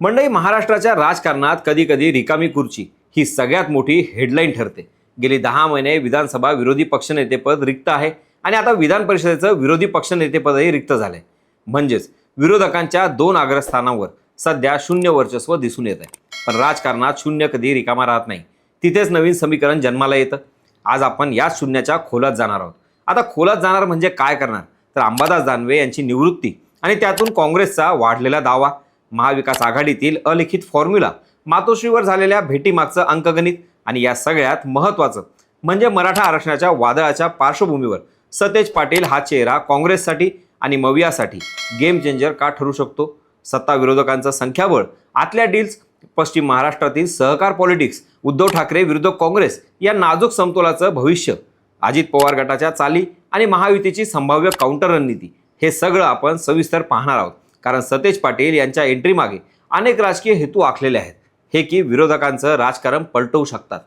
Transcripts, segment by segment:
मंडई महाराष्ट्राच्या राजकारणात कधी कधी रिकामी खुर्ची ही सगळ्यात मोठी हेडलाईन ठरते. गेली दहा महिने विधानसभा विरोधी पक्षनेतेपद रिक्त आहे आणि आता विधान परिषदेचं विरोधी पक्षनेतेपदही रिक्त झालंय. म्हणजेच विरोधकांच्या दोन अग्रस्थानावर सध्या शून्य वर्चस्व दिसून येत आहे पण राजकारणात शून्य कधी रिकामा राहत नाही. तिथेच नवीन समीकरण जन्माला येतं. आज आपण याच शून्याच्या खोलात जाणार आहोत. आता खोलात जाणार म्हणजे काय करणार? तर अंबादास दानवे यांची निवृत्ती आणि त्यातून काँग्रेसचा वाढलेला दावा. महाविकास आघाडीतील अलिखित फॉर्म्युला मातोश्रीवर झालेल्या भेटीमागचं अंकगणित आणि या सगळ्यात महत्त्वाचं म्हणजे मराठा आरक्षणाच्या वादळाच्या पार्श्वभूमीवर. सतेज पाटील हा चेहरा काँग्रेससाठी आणि मवियासाठी गेम चेंजर का ठरू शकतो? सत्ता विरोधकांचं संख्याबळ आतल्या डील्स पश्चिम महाराष्ट्रातील सहकार पॉलिटिक्स उद्धव ठाकरे विरुद्ध काँग्रेस या नाजूक समतोलाचं भविष्य अजित पवार गटाच्या चाली आणि महायुतीची संभाव्य काउंटर रणनीती हे सगळं आपण सविस्तर पाहणार आहोत. कारण सतेज पाटील यांच्या एंट्रीमागे अनेक राजकीय हेतू आखलेले आहेत. हे की विरोधकांचं राजकारण पलटवू शकतात.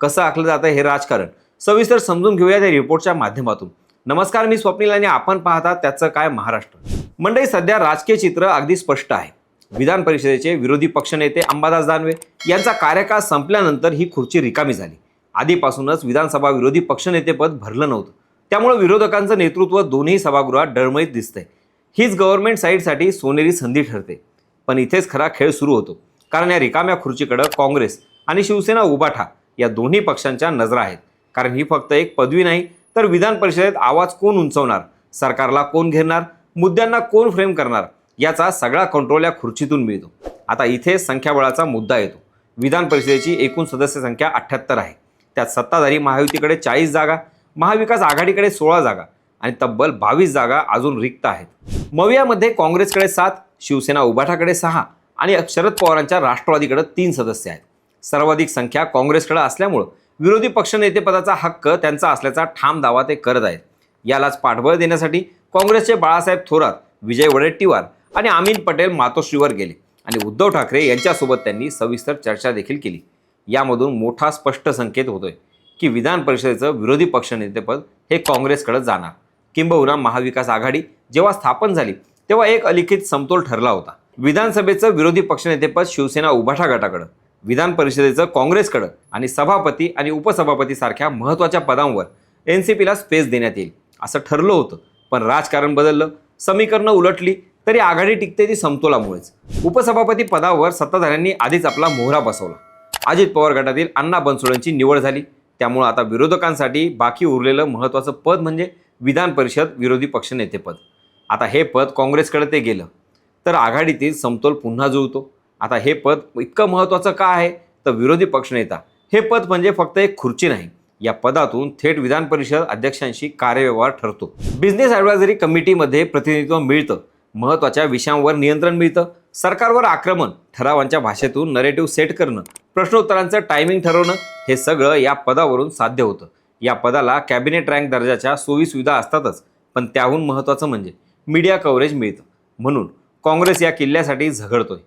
कसं आखलं जातं हे राजकारण? सविस्तर समजून घेऊया त्या रिपोर्टच्या माध्यमातून. नमस्कार मी स्वप्नील आणि आपण पाहता त्याचं काय महाराष्ट्र? मंडळी सध्या राजकीय चित्र अगदी स्पष्ट आहे. विधान परिषदेचे विरोधी पक्षनेते अंबादास दानवे यांचा कार्यकाळ संपल्यानंतर ही खुर्ची रिकामी झाली. आधीपासूनच विधानसभा विरोधी पक्षनेतेपद भरलं नव्हतं. त्यामुळे विरोधकांचं नेतृत्व दोन्ही सभागृहात डळमळीत दिसतंय. हीच गव्हर्नमेंट साईडसाठी सोनेरी संधी ठरते. पण इथेच खरा खेळ सुरू होतो. कारण या रिकाम्या खुर्चीकडं काँग्रेस आणि शिवसेना उबाठा या दोन्ही पक्षांच्या नजरा आहेत. कारण ही फक्त एक पदवी नाही तर विधान परिषदेत आवाज कोण उंचवणार? सरकारला कोण घेणार मुद्द्यांना कोण फ्रेम करणार? याचा सगळा कंट्रोल या खुर्चीतून मिळतो. आता इथे संख्याबळाचा मुद्दा येतो. विधान परिषदेची एकूण सदस्य संख्या अठ्ठ्याहत्तर आहे. त्यात सत्ताधारी महायुतीकडे चाळीस जागा महाविकास आघाडीकडे सोळा जागा आणि तब्बल बावीस जागा अजून रिक्त आहेत. मवियामध्ये काँग्रेसकडे सात शिवसेना उभाठाकडे सहा आणि शरद पवारांच्या राष्ट्रवादीकडे तीन सदस्य आहेत. सर्वाधिक संख्या काँग्रेसकडे असल्यामुळं विरोधी पक्षनेतेपदाचा हक्क त्यांचा असल्याचा ठाम दावा ते करत आहेत. यालाच पाठबळ देण्यासाठी काँग्रेसचे बाळासाहेब थोरात विजय वडेट्टीवार आणि अमीन पटेल मातोश्रीवर गेले आणि उद्धव ठाकरे यांच्यासोबत त्यांनी सविस्तर चर्चा देखील केली. यामधून मोठा स्पष्ट संकेत होतोय की विधान परिषदेचं विरोधी पक्षनेतेपद हे काँग्रेसकडे जाणार. किंबहुना महाविकास आघाडी जेव्हा स्थापन झाली तेव्हा एक अलिखित समतोल ठरला होता. विधानसभेचं विरोधी पक्षनेतेपद शिवसेना उभाठा गटाकडं विधान परिषदेचं काँग्रेसकडं आणि सभापती आणि उपसभापती सारख्या महत्त्वाच्या पदांवर एन सी पीला स्पेस देण्यात येईल असं ठरलं होतं. पण राजकारण बदललं समीकरणं उलटली तरी आघाडी टिकते ती समतोलामुळेच. उपसभापती पदावर सत्ताधाऱ्यांनी आधीच आपला मोहरा बसवला. अजित पवार गटातील अण्णा बनसोडेंची निवड झाली त्यामुळं आता विरोधकांसाठी बाकी उरलेलं महत्त्वाचं पद म्हणजे विधान परिषद विरोधी पक्षनेतेपद आता हे पद काँग्रेसकडे ते गेलं. तर आघाडीतील समतोल पुन्हा जुळतो. आता हे पद इतकं महत्त्वाचं का आहे? तर विरोधी पक्षनेता हे पद म्हणजे फक्त एक खुर्ची नाही. या पदातून थेट विधान परिषद अध्यक्षांशी कार्यव्यवहार ठरतो. बिझनेस ॲडवायझरी कमिटीमध्ये प्रतिनिधित्व मिळतं. महत्त्वाच्या विषयांवर नियंत्रण मिळतं. सरकारवर आक्रमण ठरावांच्या भाषेतून नरेटिव्ह सेट करणं प्रश्नोत्तरांचं टायमिंग ठरवणं हे सगळं या पदावरून साध्य होतं. या पदाला कॅबिनेट रँक दर्जाच्या सोयी सुविधा असतातच पण त्याहून महत्त्वाचं म्हणजे मीडिया कव्हरेज मिळतं. म्हणून काँग्रेस या किल्ल्यासाठी झगडतोय.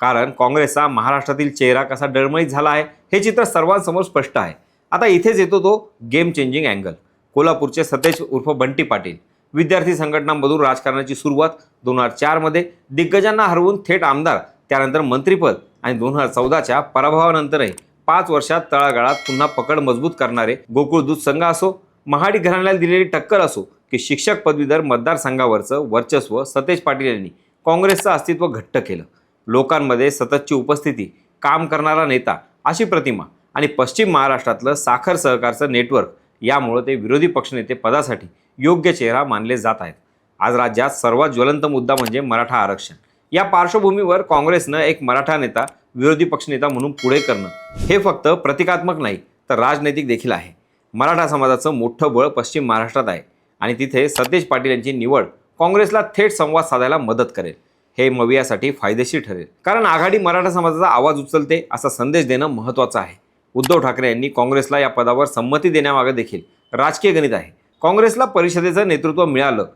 कारण काँग्रेसचा महाराष्ट्रातील चेहरा कसा डळमळीत झाला आहे हे चित्र सर्वांसमोर स्पष्ट आहे. आता इथेच येतो तो गेम चेंजिंग अँगल कोल्हापूरचे सतेज उर्फ बंटी पाटील. विद्यार्थी संघटनांमधून राजकारणाची सुरुवात दोन हजार चारमध्ये दिग्गजांना हरवून थेट आमदार त्यानंतर मंत्रिपद आणि दोन हजार चौदाच्या पराभवानंतरही पाच वर्षात तळागाळात पुन्हा पकड मजबूत करणारे गोकुळ दूध संघ असो महाडी घराण्याला दिलेली टक्कर असो की शिक्षक पदवीधर मतदारसंघावरचं वर्चस्व सतेज पाटील यांनी काँग्रेसचं अस्तित्व घट्ट केलं. लोकांमध्ये सततची उपस्थिती काम करणारा नेता अशी प्रतिमा आणि पश्चिम महाराष्ट्रातलं साखर सहकारचं नेटवर्क यामुळं ते विरोधी पक्षनेते पदासाठी योग्य चेहरा मानले जात आहेत. आज राज्यात सर्वात ज्वलंत मुद्दा म्हणजे मराठा आरक्षण. या पार्श्वभूमीवर काँग्रेसनं एक मराठा नेता विरोधी पक्षनेता म्हणून पुढे करणं हे फक्त प्रतिकात्मक नाही तर राजनैतिक देखील आहे. मराठा समाजाचं मोठं बळ पश्चिम महाराष्ट्रात आहे आणि तिथे सतेज पाटील यांची निवड काँग्रेसला थेट संवाद साधायला मदत करेल. हे मवियासाठी फायदेशीर ठरेल. कारण आघाडी मराठा समाजाचा आवाज उचलते असा संदेश देणं महत्त्वाचं आहे. उद्धव ठाकरे यांनी काँग्रेसला या पदावर संमती देण्यामागे देखील राजकीय गणित आहे. काँग्रेसला परिषदेचं नेतृत्व मिळालं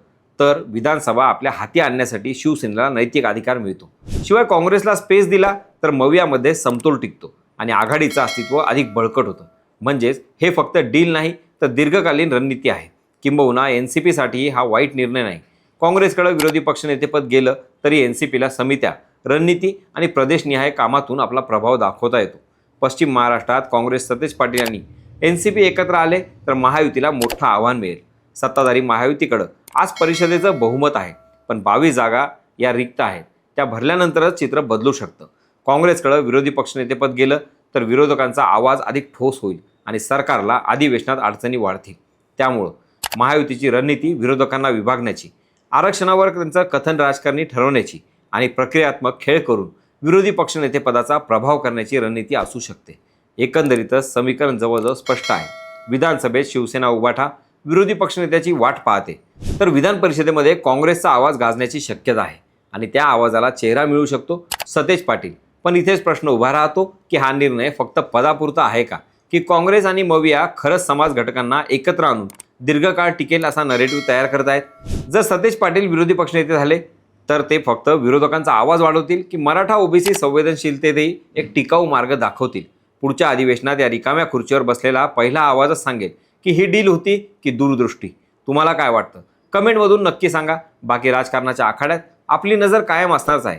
तर विधानसभा आपल्या हाती आणण्यासाठी शिवसेनेला नैतिक अधिकार मिळतो. शिवाय काँग्रेसला स्पेस दिला तर मवियामध्ये समतोल टिकतो आणि आघाडीचं अस्तित्व अधिक बळकट होतं. म्हणजेच हे फक्त डील नाही तर दीर्घकालीन रणनीती आहे. किंबहुना एन सी पीसाठी हा वाईट निर्णय नाही. काँग्रेसकडे विरोधी पक्षनेतेपद गेलं तरी एन सी पीला समित्या रणनीती आणि प्रदेशनिहाय कामातून आपला प्रभाव दाखवता येतो. पश्चिम महाराष्ट्रात काँग्रेस सतेज पाटील यांनी एन सी पी एकत्र आले तर महायुतीला मोठं आव्हान मिळेल. सत्ताधारी महायुतीकडं आज परिषदेचं बहुमत आहे पण बावीस जागा या रिक्त आहेत. त्या भरल्यानंतरच चित्र बदलू शकतं. काँग्रेसकडं विरोधी पक्षनेतेपद गेलं तर विरोधकांचा आवाज अधिक ठोस होईल आणि सरकारला अधिवेशनात अडचणी वाढतील. त्यामुळं महायुतीची रणनीती विरोधकांना विभागण्याची आरक्षणावर त्यांचं कथन राजकारणी ठरवण्याची आणि प्रक्रियात्मक खेळ करून विरोधी पक्षनेतेपदाचा प्रभाव करण्याची रणनीती असू शकते. एकंदरीतच समीकरण जवळजवळ स्पष्ट आहे. विधानसभेत शिवसेना उभाठा विरोधी पक्षनेत्याची वाट पाहते. तर विधान परिषदेमध्ये काँग्रेसचा आवाज गाजण्याची शक्यता आहे आणि त्या आवाजाला चेहरा मिळू शकतो. सतेज पाटील पण इथेच प्रश्न उभा राहतो की हा निर्णय फक्त पदापुरता आहे का? की काँग्रेस आणि मविया खरंच समाज घटकांना एकत्र आणून दीर्घकाळ टिकेल असा नरेटिव्ह तयार करत आहेत? जर सतेज पाटील विरोधी पक्षनेते झाले तर ते फक्त विरोधकांचा आवाज वाढवतील की मराठा ओबीसी संवेदनशीलतेतही एक टिकाऊ मार्ग दाखवतील? पुढच्या अधिवेशनात या रिकाम्या खुर्चीवर बसलेला पहिला आवाजच सांगेल की ही डील होती की दूरदृष्टी. तुम्हाला काय वाटतं? कमेंटमधून नक्की सांगा. बाकी राजकारणाच्या आखाड्यात आपली नजर कायम असणारच आहे.